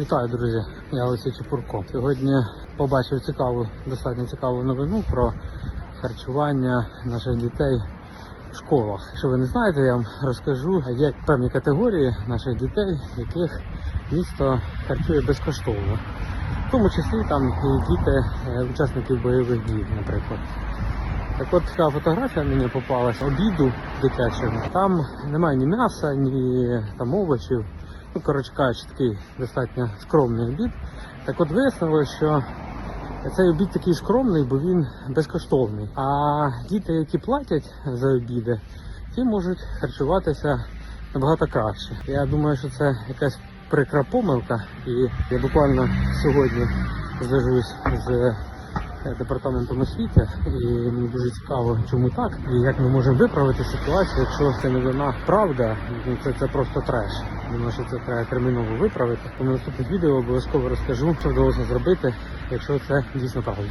Вітаю, друзі! Я Олексій Чепурко. Сьогодні побачив цікаву, достатньо цікаву новину про харчування наших дітей в школах. Якщо ви не знаєте, я вам розкажу, є певні категорії наших дітей, яких місто харчує безкоштовно. В тому числі там і діти е, учасників бойових дій, наприклад. Так от така фотографія мені попалась обіду дитячого. Там немає ні м'яса, ні там овочів. Ну, коротше кажучи, такий достатньо скромний обід. Так от вияснилося, що цей обід такий скромний, бо він безкоштовний. А діти, які платять за обіди, ті можуть харчуватися набагато краще. Я думаю, що це якась прикра помилка, і я буквально сьогодні зв'яжусь з департаментом освіти, і мені дуже цікаво, чому так, і як ми можемо виправити ситуацію, якщо це не вина правда, ну це, це просто треш. Думаю, що це треба терміново виправити. Тому наступних відео обов'язково розкажу, що вдалося зробити, якщо це дійсно правда.